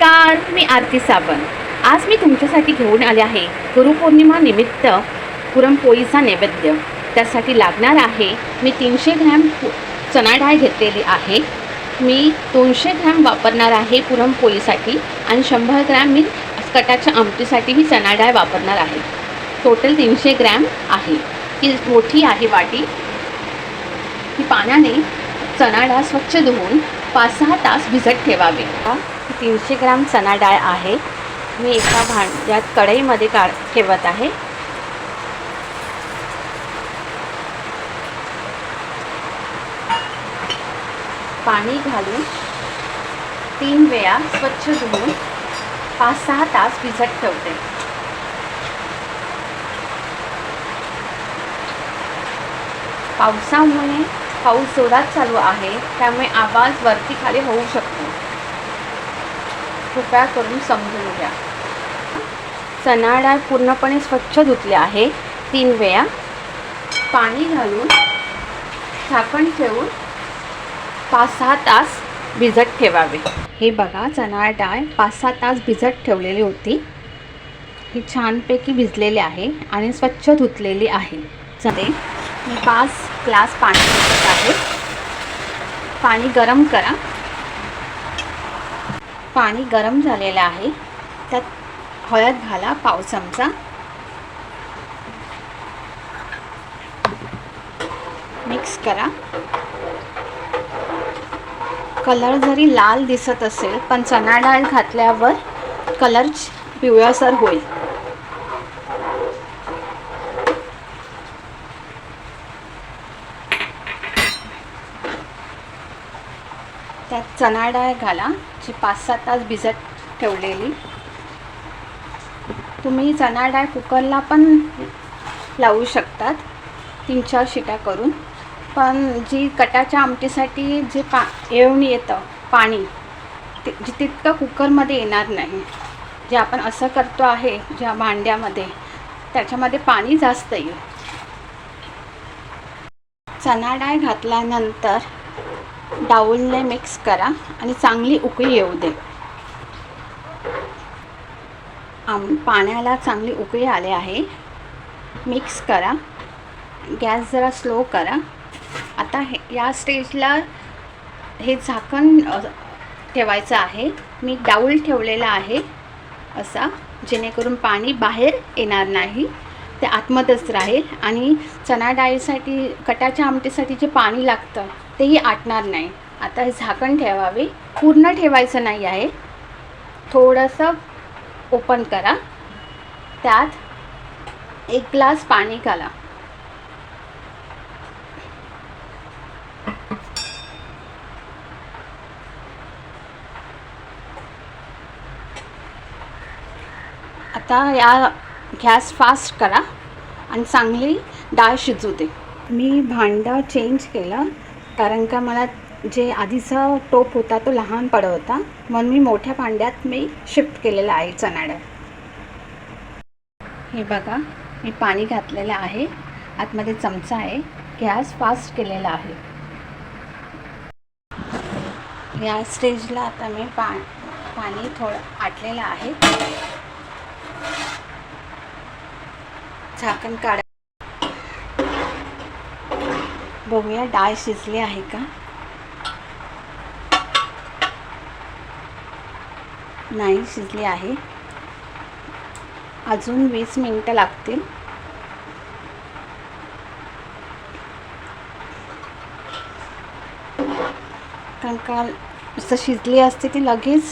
नमस्कार मी आरती सावंत. आज मी तुमच्यासाठी घेऊन आले आहे गुरुपौर्णिमा निमित्त पुरणपोळीचा नैवेद्य. त्यासाठी लागणार आहे मी तीनशे ग्रॅम चणा डाळ घेतलेली आहे. मी दोनशे ग्रॅम वापरणार आहे पुरणपोळीसाठी आणि शंभर ग्रॅम मी कटाच्या आमटीसाठी मी चणा डाळ वापरणार आहे. टोटल तीनशे ग्रॅम आहे. ही मोठी आहे वाटी. ही पाण्याने चणा डाळ स्वच्छ धुवून पाच सहा तास भिजत ठेवावे. तीनशे ग्राम चणा डाळ आहे. मी एका भांड्यात कढईमध्ये काढ ठेवत आहे. पाणी घालून तीन वेळा स्वच्छ धुवून पाच सहा तास भिजत ठेवते. पावसामुळे पाऊस जोरात चालू आहे त्यामुळे आवाज वरती खाली होऊ शकतो. कृपया करून समजून घ्या. चणा डाळ पूर्णपणे स्वच्छ धुतली आहे. तीन वेळा पाणी घालून झाकण ठेवून पाच सहा तास भिजत ठेवावे. हे बघा चणा डाळ पाच सहा तास भिजत ठेवलेली होती. ही छानपैकी भिजलेली आहे आणि स्वच्छ धुतलेली आहे. चणे मी पाच ग्लास पाणी घेत आहे. पाणी गरम करा. पाणी गरम झालेलं आहे. त्यात हळद घाला पाव चमचा. मिक्स करा. कलर जरी लाल दिसत असेल पण चणा डाळ घातल्यावर कलर पिवळसर होईल त्यात चणा डाळ घाला जी पाच सात तास भिजत ठेवलेली. तुम्ही चणा डाळ कुकरला पण लावू शकतात तीन चार शिट्या करून. पण जी कटाच्या आमटीसाठी जे पा येऊन येतं पाणी ते जे तितकं कुकरमध्ये येणार नाही. जे आपण असं करतो आहे ज्या भांड्यामध्ये त्याच्यामध्ये पाणी जास्त येईल. चणा डाळ घातल्यानंतर डाऊलने मिक्स करा आणि चांगली उकळी येऊ दे. आम पाण्याला चांगली उकळी आले आहे. मिक्स करा. गॅस जरा स्लो करा. आता हे या स्टेजला हे झाकण ठेवायचं आहे. मी डाऊल ठेवलेला आहे असा जेणेकरून पाणी बाहेर येणार नाही. ते आतमध्येच राहील आणि चणा डाळीसाठी कटाच्या आमटीसाठी जे पाणी लागतं तेही आटणार नाही. आता हे झाकण ठेवावे. पूर्ण ठेवायचं नाही आहे. थोडंसं ओपन करा. त्यात एक ग्लास पाणी घाला. आता या गॅस फास्ट करा आणि चांगली डाळ शिजू दे. मी भांडं चेंज केलं कारण का मला जे आधीचा टोप होता तो लहान पडत होता म्हणून मी मोठ्या भांड्यात मी शिफ्ट केलेलं आहे चणा डाळ हे बघा मी पाणी घातलेलं आहे आतमध्ये चमचा आहे गॅस फास्ट केलेला आहे. या स्टेजला आता मी पा पाणी थोडं आटलेलं आहे. झाकण काढा बघूया डाळ शिजली आहे का? नाही शिजली आहे. अजून वीस मिनटं लागतील. कारण का जसं शिजली असते ती लगेच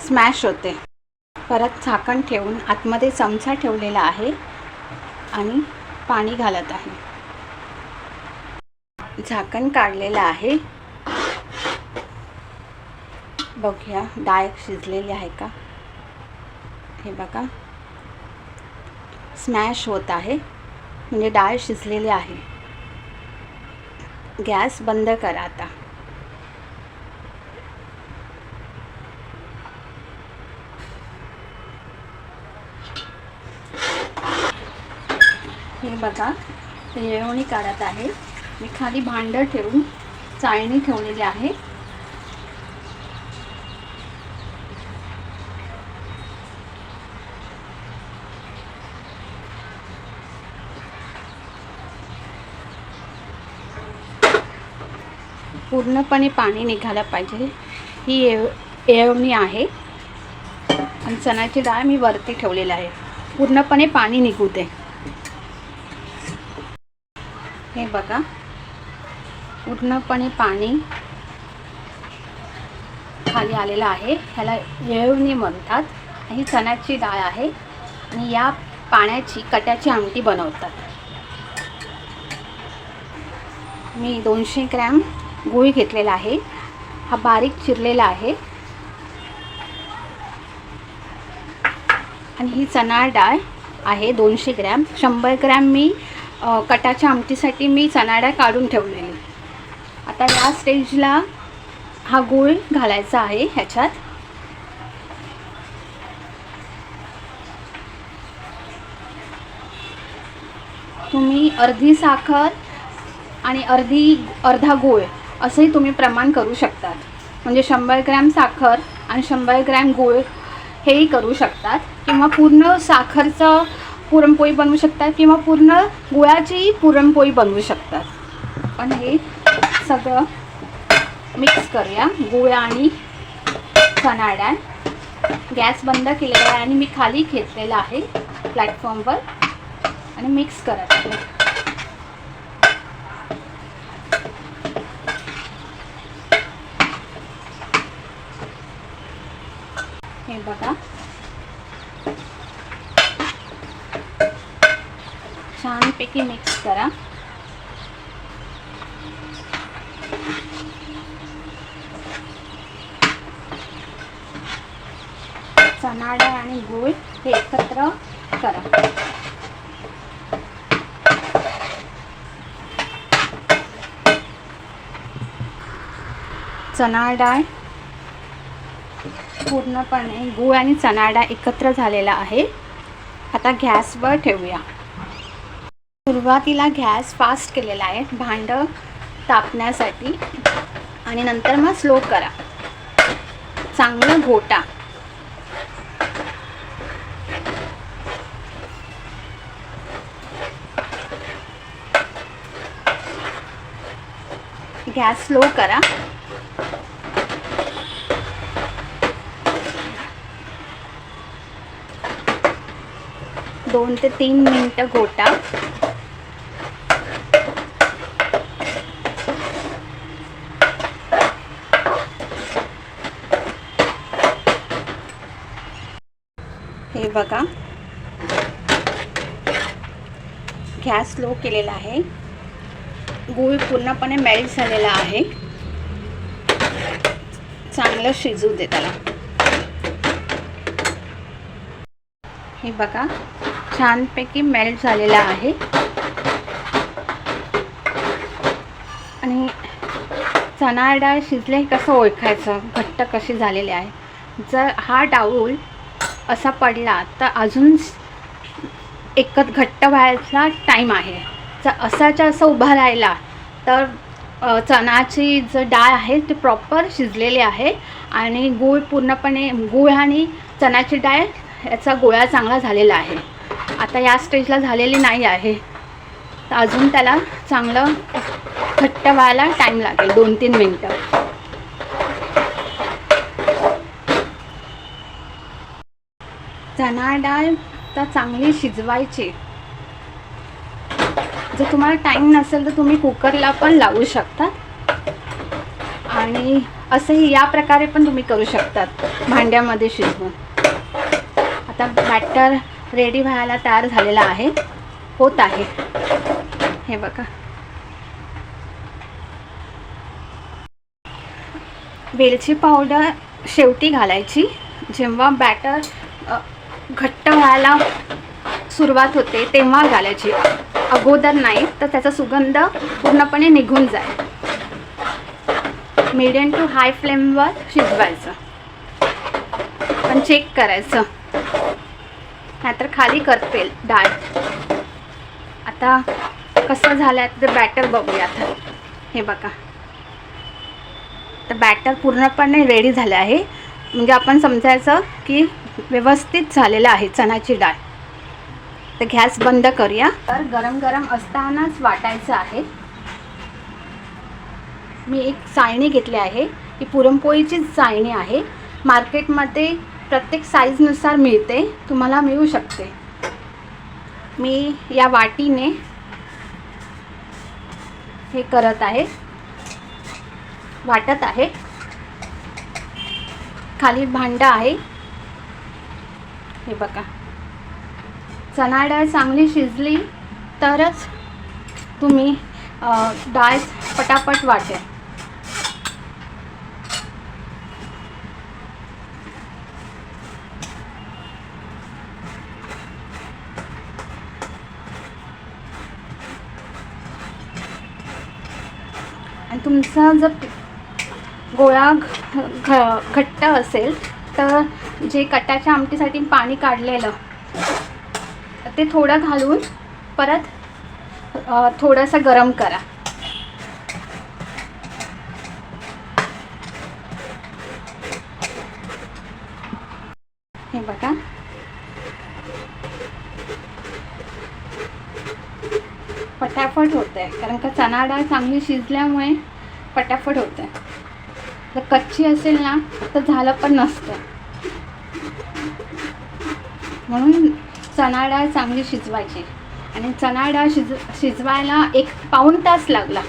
स्मॅश होते. परत झाकण ठेवून आतमध्ये चमचा ठेवलेला आहे. आणि पाणी घालत आहे. झाकण काढलेलं आहे. बघूया डाळ शिजलेली आहे का? हे बघा. स्मॅश होत आहे. म्हणजे डाळ शिजलेली आहे. गॅस बंद करा आता. हे बघा येळवणी काढत आहे. मी खाली भांडं ठेवून चाळणी ठेवलेली आहे. पूर्णपणे पाणी निघायला पाहिजे. ही एव आहे. आणि चण्याची डाळ मी वरती ठेवलेली आहे. पूर्णपणे पाणी निघू दे. हे बघा. पूर्णपणे पाणी खाली आलेलं आहे. ह्याला येळवणी म्हणतात. ही चण्याची डाळ आहे. आणि या पाण्याची कट्याची आमटी बनवतात. मी दोनशे ग्रॅम गुळ घेतलेला आहे. हा बारीक चिरलेला आहे. आणि ही चणा डाळ आहे दोनशे ग्रॅम. शंभर ग्रॅम मी कटाच्या आमटीसाठी मी चणाडा काढून ठेवलेली आता या स्टेजला हा गूळ घालायचा आहे ह्याच्यात. तुम्ही अर्धी साखर आणि अर्धी अर्धा गूळ असंही तुम्ही प्रमाण करू शकतात. म्हणजे शंभर ग्रॅम साखर आणि शंभर ग्रॅम गूळ हेही करू शकतात. किंवा पूर्ण साखरचं पुरणपोळी बनवू शकतात किंवा पूर्ण गुळाची पुरणपोळी बनवू शकतात. पण हे सगळं मिक्स करूया. गुळ आणि चणा डाळ गॅस बंद केलेला आहे आणि मी खाली घेतलेला आहे प्लॅटफॉर्मवर आणि मिक्स करत आहे हे बघा छानपैकी मिक्स करा. चणा डाळ आणि गूळ हे एकत्र करा. चणा डाळ पूर्णपणे गूळ आणि चणा डाळ एकत्र झालेला आहे. आता गॅसवर ठेवूया. सुरुवातीला गॅस फास्ट केलेला आहे भांडं तापण्यासाठी. आणि नंतर मग स्लो करा. चांगलं घोटा. गॅस स्लो करा. दोन ते तीन मिनटं घोटा. बघा. गॅस स्लो केलेला आहे. गूळ पूर्णपणे मेल्ट झालेला आहे. चांगलं शिजू दे त्याला. हे बघा छानपैकी मेल्ट झालेला आहे. आणि चणा डाळ शिजले हे कसं ओळखायचं? घट्ट कशी झालेली आहे? जर हा डाऊल असा पडला तर अजून एकच घट्ट व्हायचा टाईम आहे. जर असाच्या असं उभा राहिला तर चणाची जो डाळ आहे ती प्रॉपर शिजलेली आहे आणि गूळ पूर्णपणे गूळ आणि चण्याची डाळ याचा गोळा चांगला झालेला आहे. आता या स्टेजला झालेली नाही आहे. तर अजून त्याला चांगलं घट्ट व्हायला टाईम लागेल दोन तीन मिनटं. चणा डाळ तर चांगली शिजवायची. जर तुम्हाला टाईम नसेल तर तुम्ही कुकरला पण लावू शकता. आणि असंही या प्रकारे पण तुम्ही करू शकतात भांड्यामध्ये शिजवून. आता बॅटर रेडी व्हायला तयार झालेला आहे. होत आहे. हे बघा. वेलची पावडर शेवटी घालायची. जेव्हा बॅटर घट्ट व्हायला सुरुवात होते तेव्हा घालायची. अगोदर नाही तर त्याचा सुगंध पूर्णपणे निघून जाईल मीडियम टू हाय फ्लेमवर शिजवायचं. पण चेक करायचं. नाहीतर खाली करपेल डाळ. आता कसं झालं आहे ते बॅटर बघूया आता. हे बघा. तर बॅटर पूर्णपणे रेडी झालं आहे. म्हणजे आपण समजायचं की व्यवस्थित झालेलं आहे चणाची डाळ. तर गॅस बंद करूया. तर गरम गरम असतानाच वाटायचं आहे. मी एक चाळणी घेतली आहे. ही पुरणपोळीचीच चाळणी आहे. मार्केटमध्ये प्रत्येक साईजनुसार मिळते. तुम्हाला मिळू शकते. मी या वाटीने हे करत आहे. वाटत आहे. खाली भांडं आहे. हे बघा. चणा डाळ चांगली शिजली तरच तुम्ही डाळ पटापट वाटेल. आणि तुमचा जर गोळा घ घ- घट्ट असेल तर जे कटाच्या आमटीसाठी पाणी काढलेलं ते थोडं घालून परत थोडंसं गरम करा. हे बघा. पटाफट होत आहे कारण का चणा डाळ चांगली शिजल्यामुळे पटाफट होत आहे जर कच्ची असेल ना तर झालं पण नसतं. म्हणून चणा डाळ चांगली शिजवायची. आणि चणा डाळ शिज शिजवायला एक पाऊण तास लागला.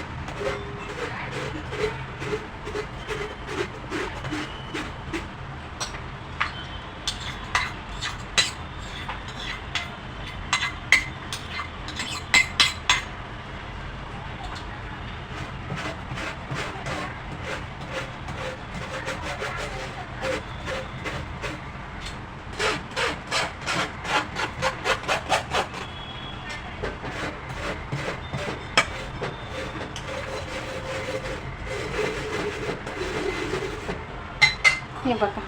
हे बघा.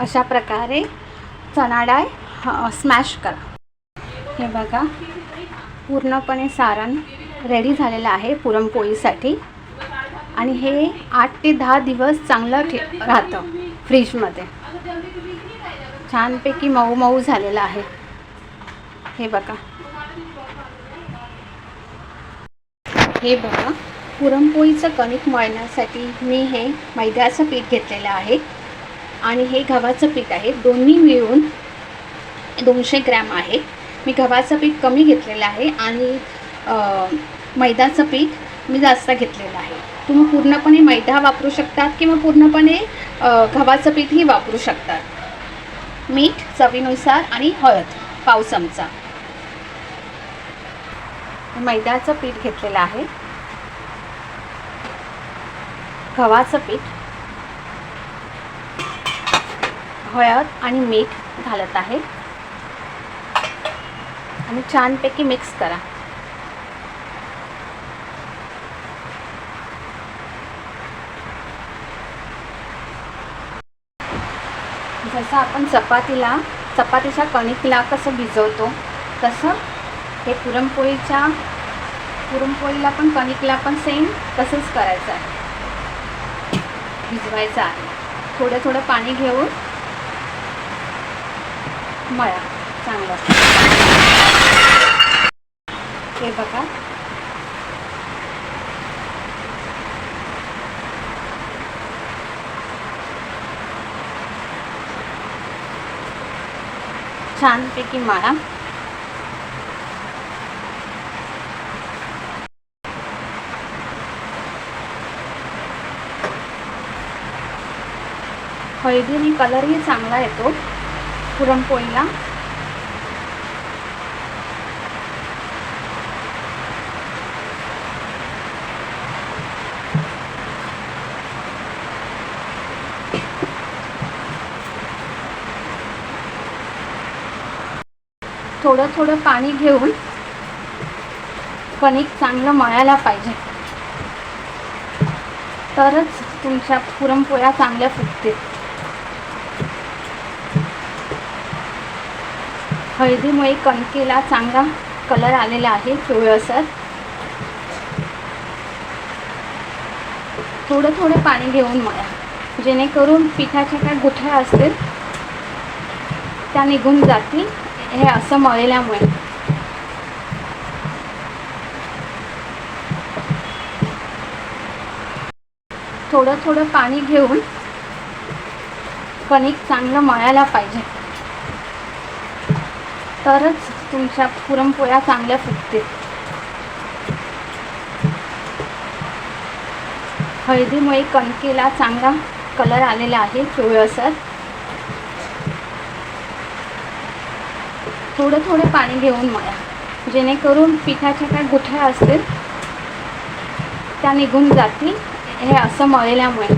अशा प्रकारे चणा डाळ स्मॅश करा. हे बघा. पूर्णपणे सारण रेडी झालेलं आहे पुरणपोळीसाठी. आणि हे आठ ते दहा दिवस चांगलं ठे राहतं फ्रीजमध्ये. छानपैकी मऊ मऊ झालेलं आहे. हे बघा. हे बघा. पुरणपोळीचं कणिक मळण्यासाठी मी हे मैद्याचं पीठ घेतलेलं आहे आणि हे गव्हाचं पीठ आहे. दोन्ही मिळून दोनशे ग्रॅम आहे. मी गव्हाचं पीठ कमी घेतलेलं आहे आणि मैद्याचं पीठ मी जास्त घेतलेलं आहे. तुम्ही पूर्णपणे मैदा वापरू शकतात किंवा पूर्णपणे गव्हाचं पीठही वापरू शकतात. मीठ चवीनुसार आणि हळद पाव चमचा. मैद्याचं पीठ घेतलेलं आहे. गव्हाचं पीठ हळद आणि मीठ घालत आहे. आणि छानपैकी मिक्स करा. जसं आपण चपातीला चपातीच्या कणिकला कसं भिजवतो तसं हे पुरणपोळीच्या पुरणपोळीला पण कणिकला पण सेम तसंच करायचं आहे. भिजवायचं आहे. थोडं थोडं पाणी घेऊन मळा. चांगलं हे बघा. छानपैकी मळा. हळदीने कलरही चांगला येतो पुरणपोळीला. थोडं थोडं पाणी घेऊन कणिक चांगलं मळायला पाहिजे. तरच तुमच्या पुरणपोळ्या चांगल्या फुटतील हळदीमुळे कणकेला चांगला कलर आलेला आहे पिवळसर थोडं थोडं पाणी घेऊन मळा. जेणेकरून पिठाच्या काय गुठळ्या असतील त्या निघून जातील हे असं मळल्यामुळे. थोडं थोडं पाणी घेऊन कणिक चांगलं मळायला पाहिजे. तरच तुमच्या पुरणपोळ्या चांगल्या फुटतील हळदीमुळे कणकेला चांगला कलर आलेला आहे पिवळसर थोडं थोडं पाणी घेऊन मळा. जेणेकरून पिठाच्या काय गुठळ्या असतील त्या निघून जातील हे असं मळल्यामुळे.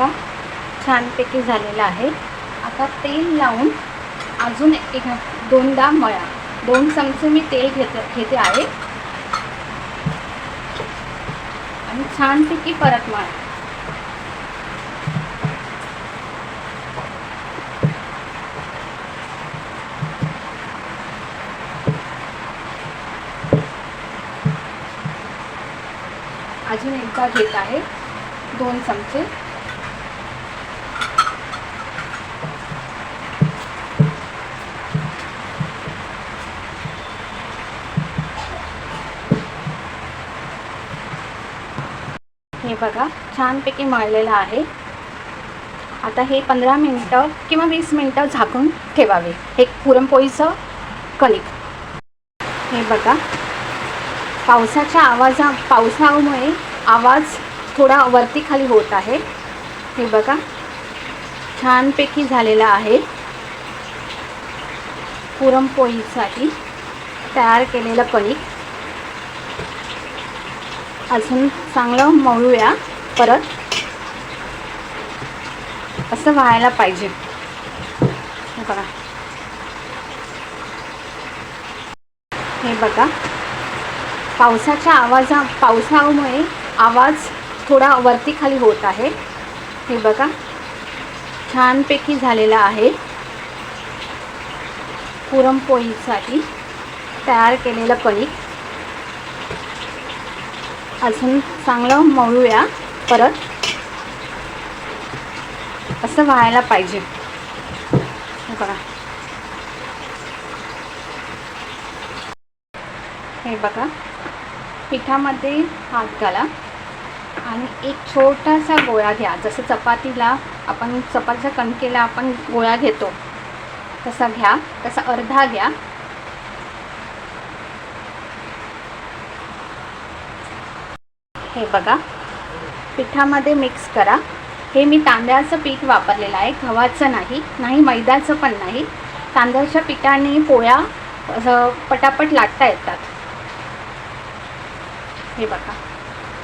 हे बघा. छानपैकी झालेलं आहे. आता तेल लावून अजून एक दोनदा मळा. दोन चमचे मी तेल घेत घेते आहे. आणि छानपैकी परत मळा. अजून एकदा घेत आहे. दोन चमचे. बघा छानपैकी मळलेलं आहे. आता हे पंधरा मिनटं किंवा वीस मिनटं झाकून ठेवावे. हे पुरणपोळीचं कणिक. हे बघा. पावसाच्या आवाजा पावसामुळे आवाज थोडा वरती खाली होत आहे. हे बघा. छानपैकी झालेला आहे. पुरणपोळीसाठी तयार केलेलं कणिक. अजून चांगलं मळूया परत. असं व्हायला पाहिजे. हे बघा. हे बघा. पावसाच्या आवाजा पावसामुळे आवाज थोडा वरती खाली होत आहे. हे बघा. छानपैकी झालेला आहे. पुरणपोळीसाठी तयार केलेलं कणिक अजून चांगलं मळूया. परत असं व्हायला पाहिजे. बघा. हे बघा. पिठामध्ये हात घाला. आणि एक छोटासा गोळा घ्या. जसं चपातीला आपण चपातीच्या कणकेला आपण गोळा घेतो तसा घ्या. तसा अर्धा घ्या. हे बघा. पिठामध्ये मिक्स करा. हे मी तांदळाचं पीठ वापरलेलं आहे. गव्हाचं नाही नाही मैद्याचं पण नाही. तांदळाच्या पिठाने पोळ्या पटापट लाटता येतात. हे बघा.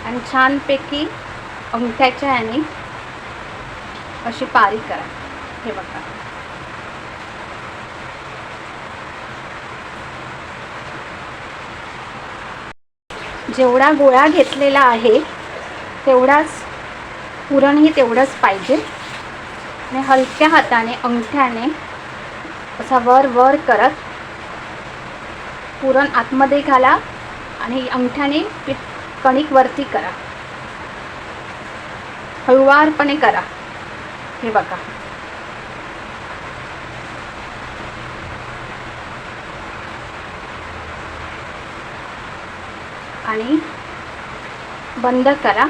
आणि छानपैकी अंगठ्याच्या याने अशी पारी करा. हे बघा. जेवढा गोळा घेतलेला आहे तेवढाच पुरणही तेवढंच पाहिजे. आणि हलक्या हाताने अंगठ्याने असा वर वर करत पुरण आतमध्ये घाला आणि अंगठ्याने कणिक वरती करा. हळुवारपणे करा. हे बघा. आणि बंद करा.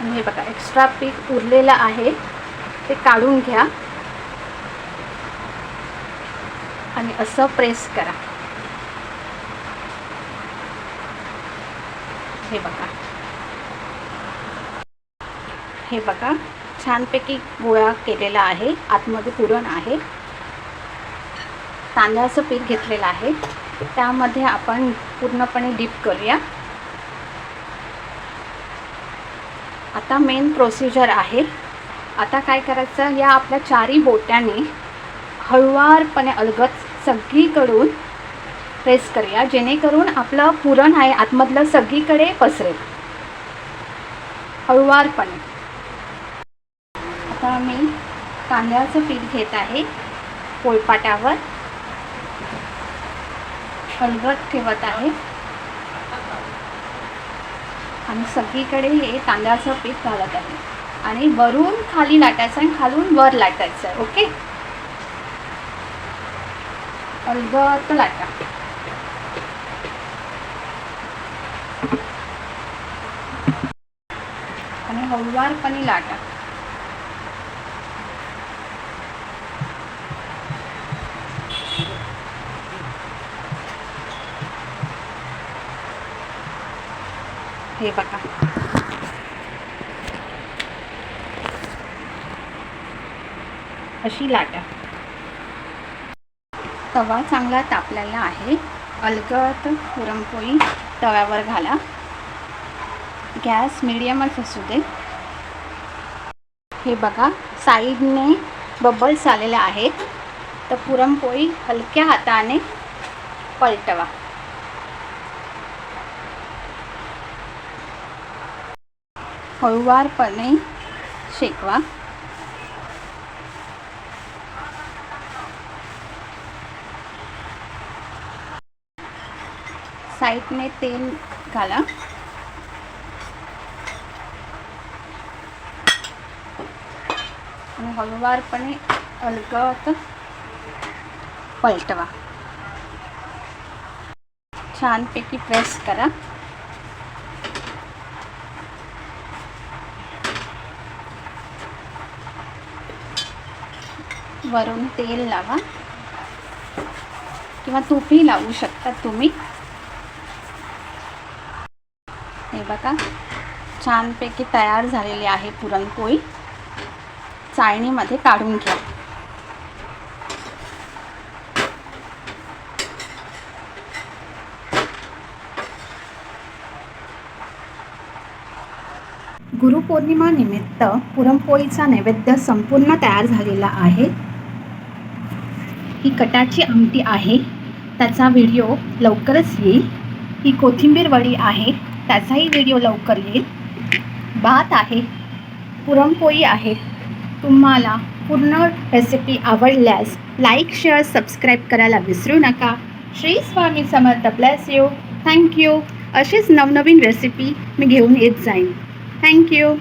आणि हे बघा एक्स्ट्रा पीक उरलेलं आहे ते काढून घ्या. आणि असं प्रेस करा. हे बघा. हे बघा छानपैकी गोळा केलेला आहे आतमध्ये पुरण आहे. तांदळाचं पीठ घेतलेलं आहे. त्यामध्ये आपण पूर्णपणे डीप करूया. आता मेन प्रोसिजर आहे. आता काय करायचं? या आपल्या चारी बोट्याने हळुवारपणे अलगत सगळीकडून प्रेस करूया. जेणेकरून आपलं पुरण आहे आतमधलं सगळीकडे पसरेल. हळुवारपणे. आता मी तांदळाचं पीठ घेत आहे. पोळपाटावर. हलवत ठेवत आहे. आणि सगळीकडे हे तांदळाचं पीठ घालत आहे. आणि वरून खाली लाटायचं आणि खालून वर लाटायचं आहे ओके? हलवत लाटा. आणि हळुवारपणे लाटा. हे बघा. अशी लाटा तवा चांगला तापलेला आहे. अलगत पुरणपोळी तव्यावर घाला. गॅस मिडियमच असू दे. हे बघा साईडने बबल्स आलेले आहेत. तर पुरणपोळी हलक्या हाताने पलटवा. हळुवारपणे शेकवा. साईडने तेल घाला. आणि हळुवारपणे अलगत पलटवा. छानपैकी प्रेस करा. वरून तेल लावा. किंवा तूपही लावू शकता तुम्ही. हे बघा छानपैकी तयार झालेली आहे पुरणपोळी. चाळणीमध्ये काढून घ्या. गुरुपौर्णिमा निमित्त पुरणपोळीचा नैवेद्य संपूर्ण तयार झालेला आहे. ही कटाची आमटी आहे. त्याचा व्हिडिओ लवकरच येईल. ही कोथिंबीर वडी आहे. त्याचाही व्हिडिओ लवकर येईल. भात आहे. पुरणपोळी आहे. तुम्हाला पूर्ण रेसिपी आवडल्यास लाईक शेअर सबस्क्राईब करायला विसरू नका. Shri Swami Samarth. Bless you thank you अशीच नवनवीन रेसिपी मी घेऊन येत जाईन. थँक्यू